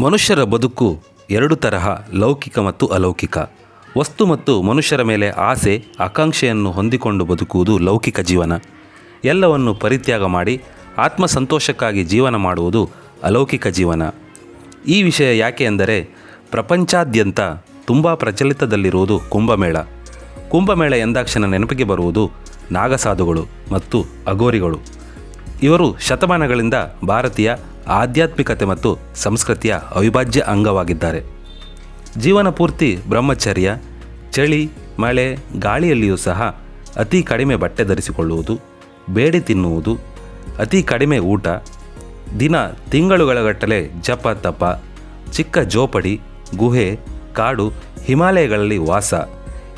ಮನುಷ್ಯರ ಬದುಕು ಎರಡು ತರಹ, ಲೌಕಿಕ ಮತ್ತು ಅಲೌಕಿಕ. ವಸ್ತು ಮತ್ತು ಮನುಷ್ಯರ ಮೇಲೆ ಆಸೆ, ಆಕಾಂಕ್ಷೆಯನ್ನು ಹೊಂದಿಕೊಂಡು ಬದುಕುವುದು ಲೌಕಿಕ ಜೀವನ. ಎಲ್ಲವನ್ನು ಪರಿತ್ಯಾಗ ಮಾಡಿ, ಆತ್ಮಸಂತೋಷಕ್ಕಾಗಿ ಜೀವನ ಮಾಡುವುದು ಅಲೌಕಿಕ ಜೀವನ. ಈ ವಿಷಯ ಯಾಕೆ ಅಂದರೆ, ಪ್ರಪಂಚಾದ್ಯಂತ ತುಂಬ ಪ್ರಚಲಿತದಲ್ಲಿರುವುದು ಕುಂಭಮೇಳ. ಕುಂಭಮೇಳ ಎಂದಾಕ್ಷಣ ನೆನಪಿಗೆ ಬರುವುದು ನಾಗಸಾಧುಗಳು ಮತ್ತು ಅಗೋರಿಗಳು ಇವರು ಶತಮಾನಗಳಿಂದ ಭಾರತೀಯ ಆಧ್ಯಾತ್ಮಿಕತೆ ಮತ್ತು ಸಂಸ್ಕೃತಿಯ ಅವಿಭಾಜ್ಯ ಅಂಗವಾಗಿದ್ದಾರೆ. ಜೀವನ ಪೂರ್ತಿ ಬ್ರಹ್ಮಚರ್ಯ, ಚಳಿ, ಮಳೆ, ಗಾಳಿಯಲ್ಲಿಯೂ ಸಹ ಅತಿ ಕಡಿಮೆ ಬಟ್ಟೆ ಧರಿಸಿಕೊಳ್ಳುವುದು, ಬೇಡಿ ತಿನ್ನುವುದು, ಅತಿ ಕಡಿಮೆ ಊಟ, ದಿನ ತಿಂಗಳುಗಳಗಟ್ಟಲೆ ಜಪ, ತಪ, ಚಿಕ್ಕ ಜೋಪಡಿ, ಗುಹೆ, ಕಾಡು, ಹಿಮಾಲಯಗಳಲ್ಲಿ ವಾಸ,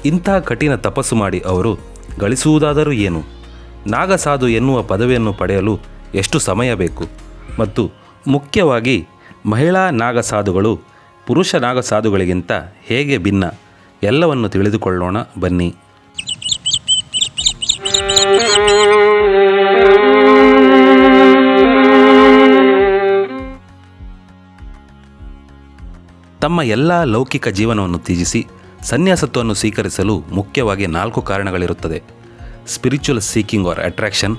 ಇಂಥ ಕಠಿಣ ತಪಸ್ಸು ಮಾಡಿ ಅವರು ಗಳಿಸುವುದಾದರೂ ಏನು? ನಾಗಸಾಧು ಎನ್ನುವ ಪದವಿಯನ್ನು ಪಡೆಯಲು ಎಷ್ಟು ಸಮಯ ಬೇಕು? ಮತ್ತು ಮುಖ್ಯವಾಗಿ ಮಹಿಳಾ ನಾಗಸಾಧುಗಳು ಪುರುಷ ನಾಗಸಾಧುಗಳಿಗಿಂತ ಹೇಗೆ ಭಿನ್ನ ಎಲ್ಲವನ್ನು ತಿಳಿದುಕೊಳ್ಳೋಣ ಬನ್ನಿ. ತಮ್ಮ ಎಲ್ಲ ಲೌಕಿಕ ಜೀವನವನ್ನು ತ್ಯಜಿಸಿ ಸನ್ಯಾಸತ್ವವನ್ನು ಸ್ವೀಕರಿಸಲು ಮುಖ್ಯವಾಗಿ ನಾಲ್ಕು ಕಾರಣಗಳಿರುತ್ತದೆ. Spiritual seeking or attraction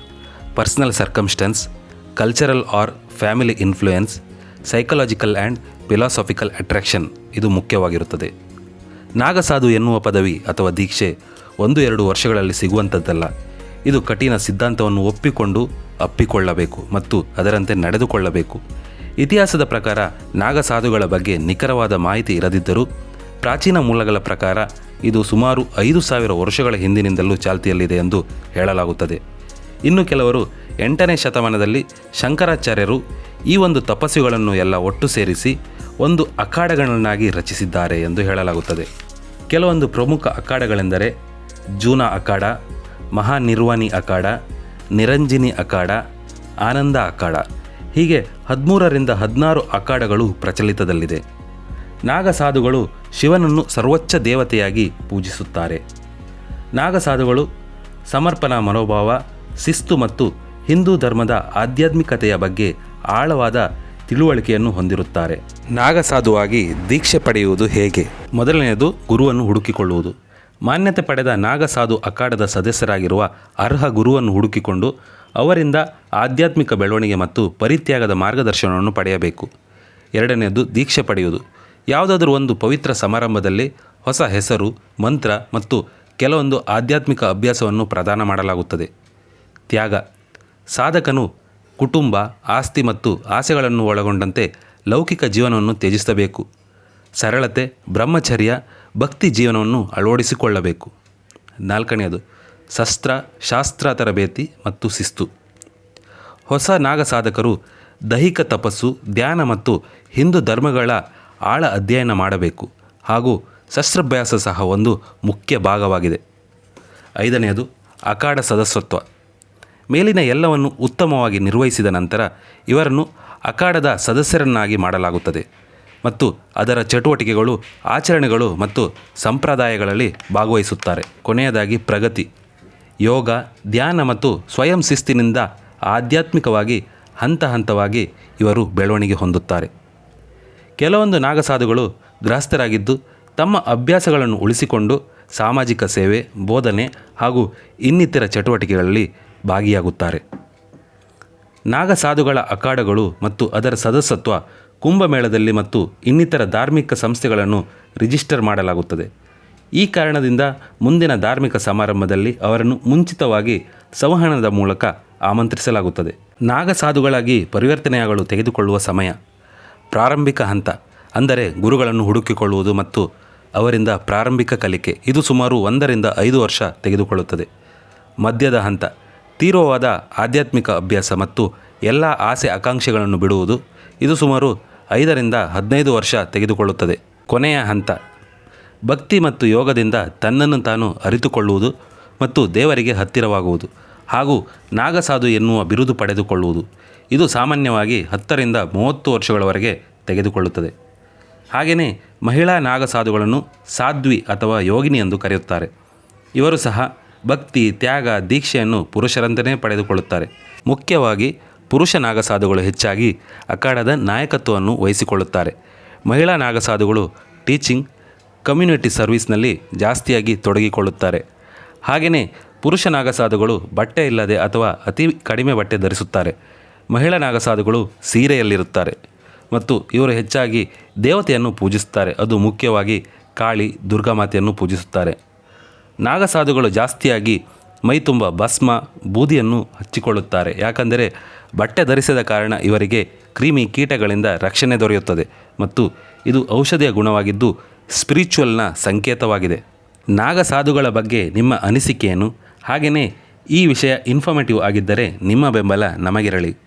personal circumstances cultural or family influence psychological and philosophical attraction ಇದು ಮುಖ್ಯವಾಗಿರುತ್ತದೆ. ನಾಗಸಾಧು ಎನ್ನುವ ಪದವಿ ಅಥವಾ ದೀಕ್ಷೆ ಒಂದು ಎರಡು ವರ್ಷಗಳಲ್ಲಿ ಸಿಗುವಂಥದ್ದಲ್ಲ ಇದು ಕಠಿಣ ಸಿದ್ಧಾಂತವನ್ನು ಒಪ್ಪಿಕೊಂಡು ಅಪ್ಪಿಕೊಳ್ಳಬೇಕು ಮತ್ತು ಅದರಂತೆ ನಡೆದುಕೊಳ್ಳಬೇಕು. ಇತಿಹಾಸದ ಪ್ರಕಾರ ನಾಗಸಾಧುಗಳ ಬಗ್ಗೆ ನಿಖರವಾದ ಮಾಹಿತಿ ಇರದಿದ್ದರೂ ಪ್ರಾಚೀನ ಮೂಲಗಳ ಪ್ರಕಾರ ಇದು ಸುಮಾರು ಐದು ಸಾವಿರ ವರ್ಷಗಳ ಹಿಂದಿನಿಂದಲೂ ಚಾಲ್ತಿಯಲ್ಲಿದೆ ಎಂದು ಹೇಳಲಾಗುತ್ತದೆ. ಇನ್ನು ಕೆಲವರು ಎಂಟನೇ ಶತಮಾನದಲ್ಲಿ ಶಂಕರಾಚಾರ್ಯರು ಈ ಒಂದು ತಪಸ್ಸುಗಳನ್ನು ಎಲ್ಲ ಒಟ್ಟು ಸೇರಿಸಿ ಒಂದು ಅಖಾಡಗಳನ್ನಾಗಿ ರಚಿಸಿದ್ದಾರೆ ಎಂದು ಹೇಳಲಾಗುತ್ತದೆ. ಕೆಲವೊಂದು ಪ್ರಮುಖ ಅಖಾಡಗಳೆಂದರೆ ಜೂನ ಅಖಾಡ, ಮಹಾನಿರ್ವಾಣಿ ಅಖಾಡ, ನಿರಂಜಿನಿ ಅಖಾಡ, ಆನಂದ ಅಖಾಡ. ಹೀಗೆ ಹದಿಮೂರರಿಂದ ಹದಿನಾರು ಅಖಾಡಗಳು ಪ್ರಚಲಿತದಲ್ಲಿದೆ. ನಾಗಸಾಧುಗಳು ಶಿವನನ್ನು ಸರ್ವೋಚ್ಚ ದೇವತೆಯಾಗಿ ಪೂಜಿಸುತ್ತಾರೆ. ನಾಗಸಾಧುಗಳು ಸಮರ್ಪಣಾ ಮನೋಭಾವ ಶಿಸ್ತು ಮತ್ತು ಹಿಂದೂ ಧರ್ಮದ ಆಧ್ಯಾತ್ಮಿಕತೆಯ ಬಗ್ಗೆ ಆಳವಾದ ತಿಳುವಳಿಕೆಯನ್ನು ಹೊಂದಿರುತ್ತಾರೆ. ನಾಗಸಾಧುವಾಗಿ ದೀಕ್ಷೆ ಪಡೆಯುವುದು ಹೇಗೆ? ಮೊದಲನೆಯದು ಗುರುವನ್ನು ಹುಡುಕಿಕೊಳ್ಳುವುದು. ಮಾನ್ಯತೆ ಪಡೆದ ನಾಗಸಾಧು ಅಖಾಡದ ಸದಸ್ಯರಾಗಿರುವ ಅರ್ಹ ಗುರುವನ್ನು ಹುಡುಕಿಕೊಂಡು ಅವರಿಂದ ಆಧ್ಯಾತ್ಮಿಕ ಬೆಳವಣಿಗೆ ಮತ್ತು ಪರಿತ್ಯಾಗದ ಮಾರ್ಗದರ್ಶನವನ್ನು ಪಡೆಯಬೇಕು. ಎರಡನೆಯದು ದೀಕ್ಷೆ ಪಡೆಯುವುದು. ಯಾವುದಾದರೂ ಒಂದು ಪವಿತ್ರ ಸಮಾರಂಭದಲ್ಲಿ ಹೊಸ ಹೆಸರು, ಮಂತ್ರ ಮತ್ತು ಕೆಲವೊಂದು ಆಧ್ಯಾತ್ಮಿಕ ಅಭ್ಯಾಸವನ್ನು ಪ್ರದಾನ ಮಾಡಲಾಗುತ್ತದೆ. ತ್ಯಾಗ. ಸಾಧಕನು ಕುಟುಂಬ, ಆಸ್ತಿ ಮತ್ತು ಆಸೆಗಳನ್ನು ಒಳಗೊಂಡಂತೆ ಲೌಕಿಕ ಜೀವನವನ್ನು ತ್ಯಜಿಸಬೇಕು. ಸರಳತೆ, ಬ್ರಹ್ಮಚರ್ಯ, ಭಕ್ತಿ ಜೀವನವನ್ನು ಅಳವಡಿಸಿಕೊಳ್ಳಬೇಕು. ನಾಲ್ಕನೆಯದು, ಶಸ್ತ್ರ, ಶಾಸ್ತ್ರ ತರಬೇತಿ ಮತ್ತು ಶಿಸ್ತು. ಹೊಸ ನಾಗ ಸಾಧಕರು ದೈಹಿಕ ತಪಸ್ಸು, ಧ್ಯಾನ ಮತ್ತು ಹಿಂದೂ ಧರ್ಮಗಳ ಆಳ ಅಧ್ಯಯನ ಮಾಡಬೇಕು ಹಾಗೂ ಶಸ್ತ್ರಾಭ್ಯಾಸ ಸಹ ಒಂದು ಮುಖ್ಯ ಭಾಗವಾಗಿದೆ. ಐದನೆಯದು, ಅಖಾಡ ಸದಸ್ಯತ್ವ ಮೇಲಿನ ಎಲ್ಲವನ್ನು ಉತ್ತಮವಾಗಿ ನಿರ್ವಹಿಸಿದ ನಂತರ ಇವರನ್ನು ಅಖಾಡದ ಸದಸ್ಯರನ್ನಾಗಿ ಮಾಡಲಾಗುತ್ತದೆ. ಮತ್ತು ಅದರ ಚಟುವಟಿಕೆಗಳು, ಆಚರಣೆಗಳು ಮತ್ತು ಸಂಪ್ರದಾಯಗಳಲ್ಲಿ ಭಾಗವಹಿಸುತ್ತಾರೆ. ಕೊನೆಯದಾಗಿ ಪ್ರಗತಿ. ಯೋಗ, ಧ್ಯಾನ ಮತ್ತು ಸ್ವಯಂ ಶಿಸ್ತಿನಿಂದ ಆಧ್ಯಾತ್ಮಿಕವಾಗಿ ಹಂತ ಹಂತವಾಗಿ ಇವರು ಬೆಳವಣಿಗೆ ಹೊಂದುತ್ತಾರೆ. ಕೆಲವೊಂದು ನಾಗಸಾಧುಗಳು ಗೃಹಸ್ಥರಾಗಿದ್ದು ತಮ್ಮ ಅಭ್ಯಾಸಗಳನ್ನು ಉಳಿಸಿಕೊಂಡು ಸಾಮಾಜಿಕ ಸೇವೆ, ಬೋಧನೆ ಹಾಗೂ ಇನ್ನಿತರ ಚಟುವಟಿಕೆಗಳಲ್ಲಿ ಭಾಗಿಯಾಗುತ್ತಾರೆ. ನಾಗಸಾಧುಗಳ ಅಖಾಡಗಳು ಮತ್ತು ಅದರ ಸದಸ್ಯತ್ವ ಕುಂಭಮೇಳದಲ್ಲಿ ಮತ್ತು ಇನ್ನಿತರ ಧಾರ್ಮಿಕ ಸಂಸ್ಥೆಗಳನ್ನು ರಿಜಿಸ್ಟರ್ ಮಾಡಲಾಗುತ್ತದೆ. ಈ ಕಾರಣದಿಂದ ಮುಂದಿನ ಧಾರ್ಮಿಕ ಸಮಾರಂಭದಲ್ಲಿ ಅವರನ್ನು ಮುಂಚಿತವಾಗಿ ಸಂವಹನದ ಮೂಲಕ ಆಮಂತ್ರಿಸಲಾಗುತ್ತದೆ. ನಾಗಸಾಧುಗಳಾಗಿ ಪರಿವರ್ತನೆಯಾಗಲು ತೆಗೆದುಕೊಳ್ಳುವ ಸಮಯ. ಪ್ರಾರಂಭಿಕ ಹಂತ, ಅಂದರೆ ಗುರುಗಳನ್ನು ಹುಡುಕಿಕೊಳ್ಳುವುದು ಮತ್ತು ಅವರಿಂದ ಪ್ರಾರಂಭಿಕ ಕಲಿಕೆ, ಇದು ಸುಮಾರು ಒಂದರಿಂದ ಐದು ವರ್ಷ ತೆಗೆದುಕೊಳ್ಳುತ್ತದೆ. ಮಧ್ಯದ ಹಂತ ತೀವ್ರವಾದ ಆಧ್ಯಾತ್ಮಿಕ ಅಭ್ಯಾಸ ಮತ್ತು ಎಲ್ಲ ಆಸೆ ಆಕಾಂಕ್ಷೆಗಳನ್ನು ಬಿಡುವುದು ಇದು ಸುಮಾರು ಐದರಿಂದ ಹದಿನೈದು ವರ್ಷ ತೆಗೆದುಕೊಳ್ಳುತ್ತದೆ. ಕೊನೆಯ ಹಂತ. ಭಕ್ತಿ ಮತ್ತು ಯೋಗದಿಂದ ತನ್ನನ್ನು ತಾನು ಅರಿತುಕೊಳ್ಳುವುದು ಮತ್ತು ದೇವರಿಗೆ ಹತ್ತಿರವಾಗುವುದು ಹಾಗೂ ನಾಗಸಾಧು ಎನ್ನುವ ಬಿರುದು ಪಡೆದುಕೊಳ್ಳುವುದು. ಇದು ಸಾಮಾನ್ಯವಾಗಿ ಹತ್ತರಿಂದ ಮೂವತ್ತು ವರ್ಷಗಳವರೆಗೆ ತೆಗೆದುಕೊಳ್ಳುತ್ತದೆ. ಹಾಗೆಯೇ ಮಹಿಳಾ ನಾಗಸಾಧುಗಳನ್ನು ಸಾಧ್ವಿ ಅಥವಾ ಯೋಗಿನಿ ಎಂದು ಕರೆಯುತ್ತಾರೆ. ಇವರು ಸಹ ಭಕ್ತಿ, ತ್ಯಾಗ, ದೀಕ್ಷೆಯನ್ನು ಪುರುಷರಂತೆಯೇ ಪಡೆದುಕೊಳ್ಳುತ್ತಾರೆ. ಮುಖ್ಯವಾಗಿ ಪುರುಷ ನಾಗಸಾಧುಗಳು ಹೆಚ್ಚಾಗಿ ಅಖಾಡದ ನಾಯಕತ್ವವನ್ನು ವಹಿಸಿಕೊಳ್ಳುತ್ತಾರೆ. ಮಹಿಳಾ ನಾಗಸಾಧುಗಳು ಟೀಚಿಂಗ್, ಕಮ್ಯುನಿಟಿ ಸರ್ವಿಸ್ನಲ್ಲಿ ಜಾಸ್ತಿಯಾಗಿ ತೊಡಗಿಕೊಳ್ಳುತ್ತಾರೆ. ಹಾಗೆಯೇ ಪುರುಷ ನಾಗಸಾಧುಗಳು ಬಟ್ಟೆ ಇಲ್ಲದೆ ಅಥವಾ ಅತಿ ಕಡಿಮೆ ಬಟ್ಟೆ ಧರಿಸುತ್ತಾರೆ. ಮಹಿಳಾ ನಾಗಸಾಧುಗಳು ಸೀರೆಯಲ್ಲಿರುತ್ತಾರೆ ಮತ್ತು ಇವರು ಹೆಚ್ಚಾಗಿ ದೇವತೆಯನ್ನು ಪೂಜಿಸುತ್ತಾರೆ. ಅದು ಮುಖ್ಯವಾಗಿ ಕಾಳಿ ದುರ್ಗಾಮಾತೆಯನ್ನು ಪೂಜಿಸುತ್ತಾರೆ. ನಾಗಸಾಧುಗಳು ಜಾಸ್ತಿಯಾಗಿ ಮೈತುಂಬ ಭಸ್ಮ, ಬೂದಿಯನ್ನು ಹಚ್ಚಿಕೊಳ್ಳುತ್ತಾರೆ. ಯಾಕಂದರೆ ಬಟ್ಟೆ ಧರಿಸದ ಕಾರಣ ಇವರಿಗೆ ಕ್ರಿಮಿ ಕೀಟಗಳಿಂದ ರಕ್ಷಣೆ ದೊರೆಯುತ್ತದೆ ಮತ್ತು ಇದು ಔಷಧಿಯ ಗುಣವಾಗಿದ್ದು ಸ್ಪಿರಿಚುವಲ್ನ ಸಂಕೇತವಾಗಿದೆ. ನಾಗಸಾಧುಗಳ ಬಗ್ಗೆ ನಿಮ್ಮ ಅನಿಸಿಕೆಯನ್ನು ಹಾಗೆಯೇ ಈ ವಿಷಯ ಇನ್ಫಾರ್ಮೇಟಿವ್ ಆಗಿದ್ದರೆ ನಿಮ್ಮ ಬೆಂಬಲ ನಮಗಿರಲಿ.